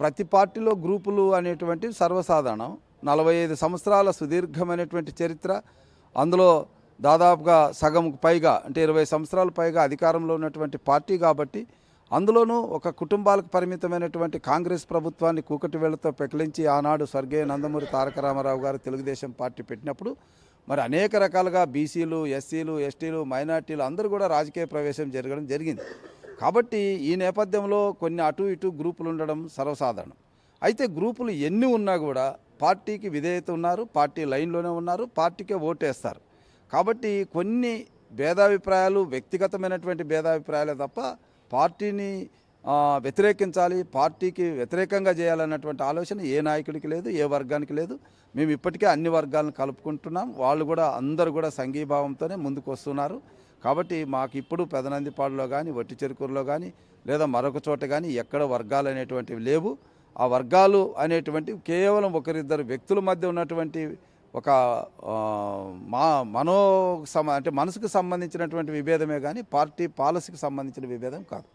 ప్రతి పార్టీలో గ్రూపులు అనేటువంటి సర్వసాధారణం. నలభై ఐదు సంవత్సరాల సుదీర్ఘమైనటువంటి చరిత్ర. అందులో దాదాపుగా సగంకు పైగా అంటే ఇరవై సంవత్సరాల పైగా అధికారంలో ఉన్నటువంటి పార్టీ కాబట్టి అందులోనూ ఒక కుటుంబాలకు పరిమితమైనటువంటి కాంగ్రెస్ ప్రభుత్వాన్ని కూకటి వేళ్ళతో పెకిలించి ఆనాడు స్వర్గీయ నందమూరి తారక రామారావు గారు తెలుగుదేశం పార్టీ పెట్టినప్పుడు మరి అనేక రకాలుగా బీసీలు ఎస్సీలు ఎస్టీలు మైనార్టీలు అందరూ కూడా రాజకీయ ప్రవేశం జరగడం జరిగింది. కాబట్టి ఈ నేపథ్యంలో కొన్ని అటు ఇటు గ్రూపులు ఉండడం సర్వసాధారణం. అయితే గ్రూపులు ఎన్ని ఉన్నా కూడా పార్టీకి విధేయత ఉన్నారు పార్టీ లైన్లోనే ఉన్నారు పార్టీకే ఓటేస్తారు. కాబట్టి కొన్ని భేదాభిప్రాయాలు వ్యక్తిగతమైనటువంటి భేదాభిప్రాయాలే తప్ప పార్టీని వ్యతిరేకించాలి పార్టీకి వ్యతిరేకంగా చేయాలన్నటువంటి ఆలోచన ఏ నాయకుడికి లేదు ఏ వర్గానికి లేదు. మేము ఇప్పటికే అన్ని వర్గాలను కలుపుకుంటున్నాం. వాళ్ళు కూడా అందరూ కూడా సంఘీభావంతోనే ముందుకు వస్తున్నారు కాబట్టి మాకు ఇప్పుడు పెదనందిపాడులో కానీ వట్టి చెరుకూరులో కానీ లేదా మరొక చోట కానీ ఎక్కడ వర్గాలు అనేటువంటివి లేవు. ఆ వర్గాలు అనేటువంటివి కేవలం ఒకరిద్దరు వ్యక్తుల మధ్య ఉన్నటువంటి ఒక మా మనో సమ అంటే మనసుకు సంబంధించినటువంటి విభేదమే కానీ పార్టీ పాలసీకి సంబంధించిన విభేదం కాదు.